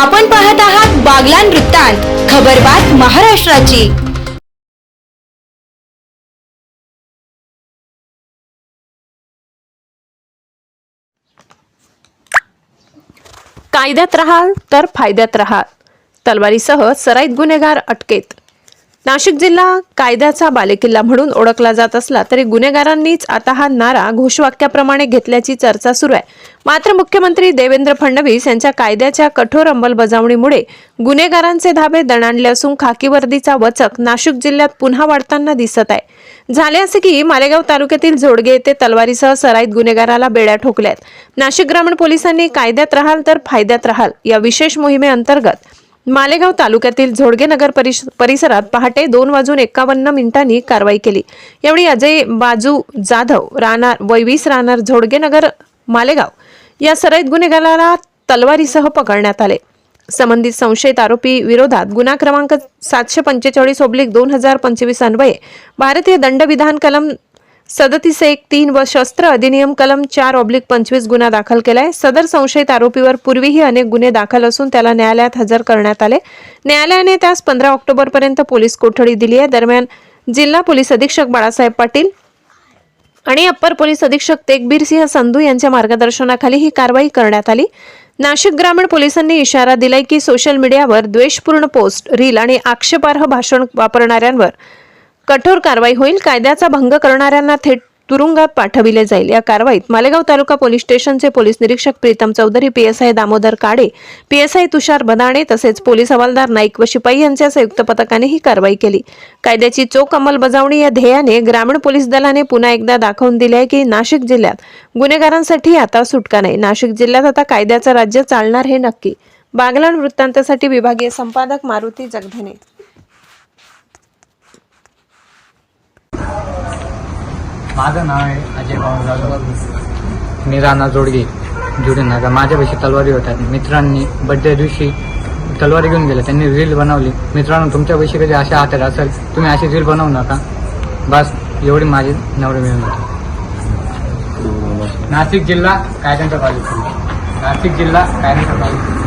आपण पाहत आहात बागलान वृत्तांत खबरबात महाराष्ट्राची. कायद्यात राहाल तर फायद्यात राहाल. तलवारीसह सराईत गुन्हेगार अटकेत. नाशिक जिल्हा कायद्याचा बालेकिल्ला म्हणून ओळखला जात असला तरी गुन्हेगारांनीच आता हा नारा घोषवाक्याप्रमाणे घेतल्याची चर्चा सुरू आहे. मात्र मुख्यमंत्री देवेंद्र फडणवीस यांच्या कायद्याच्या कठोर अंमलबजावणीमुळे गुन्हेगारांचे धाबे दणाणले असून खाकी वर्दीचा वचक नाशिक जिल्ह्यात पुन्हा वाढताना दिसत आहे. झाले असे की मालेगाव तालुक्यातील जोडगे येथे तलवारीसह सराईत गुन्हेगाराला बेड्या ठोकल्यात. नाशिक ग्रामीण पोलिसांनी कायद्यात राहाल तर फायद्यात राहाल या विशेष मोहिमेअंतर्गत मालेगाव तालुक्यातील झोडगे नगर परिसरात पहाटे दोन वाजून एकावन्न मिनिटांनी कारवाई केली. यावेळी अजय बाजू जाधव राहणार वैवीस राहणार झोडगे नगर मालेगाव या सराईत गुन्हेगाराला तलवारीसह पकडण्यात आले. संबंधित संशयित आरोपी विरोधात गुन्हा क्रमांक सातशे पंचेचाळीस ओब्लिक दोन हजार पंचवीस अन्वये भारतीय दंडविधान कलम सदतीस एक तीन व शस्त्र अधिनियम कलम चार ऑब्लिक पंचवीस गुन्हा दाखल केलाय. सदर संशयित आरोपीवर पूर्वीही अनेक गुन्हे दाखल असून त्याला न्यायालयात हजर करण्यात आले. न्यायालयाने त्यास पंधरा ऑक्टोबरपर्यंत पोलीस कोठडी दिली आहे. दरम्यान जिल्हा पोलीस अधीक्षक बाळासाहेब पाटील आणि अप्पर पोलीस अधीक्षक तेगबीर सिंह संधू यांच्या मार्गदर्शनाखाली ही कारवाई करण्यात आली. नाशिक ग्रामीण पोलिसांनी इशारा दिलाय की सोशल मीडियावर द्वेषपूर्ण पोस्ट रील आणि आक्षेपार्ह भाषण वापरणाऱ्यांवर कठोर कारवाई होईल. कायद्याचा भंग करणाऱ्यांना थेट तुरुंगात पाठविले जाईल. या कारवाईत मालेगाव तालुका पोलीस स्टेशनचे पोलीस निरीक्षक प्रीतम चौधरी पीएसआय दामोदर काडे पीएसआय तुषार बदाणे तसेच पोलीस हवालदार नाईक व शिपाई यांच्या संयुक्त पथकाने ही कारवाई केली. कायद्याची चोख अंमलबजावणी या ध्येयाने ग्रामीण पोलीस दलाने पुन्हा एकदा दाखवून दिले आहे की नाशिक जिल्ह्यात गुन्हेगारांसाठी आता सुटका नाही. नाशिक जिल्ह्यात आता कायद्याचं राज्य चालणार हे नक्की. बागलाण वृत्तांतासाठी विभागीय संपादक मारुती जगधने. माझं नाव आहे अजय भाऊ जाधव मी राणा जोडगे जुडी नागा माझ्यापाशी तलवारी होत्या मित्रांनी बड्डे दिवशी तलवारी घेऊन गेले. त्यांनी रील बनवली. मित्रांनो तुमच्यापाशी कधी अशा हातात असेल तुम्ही अशी रील बनवू नका. बस एवढी माझी नवरी मिळून होती. नाशिक जिल्हा कायद्यांचा बाजू नाशिक जिल्हा कायद्यांचा बाजू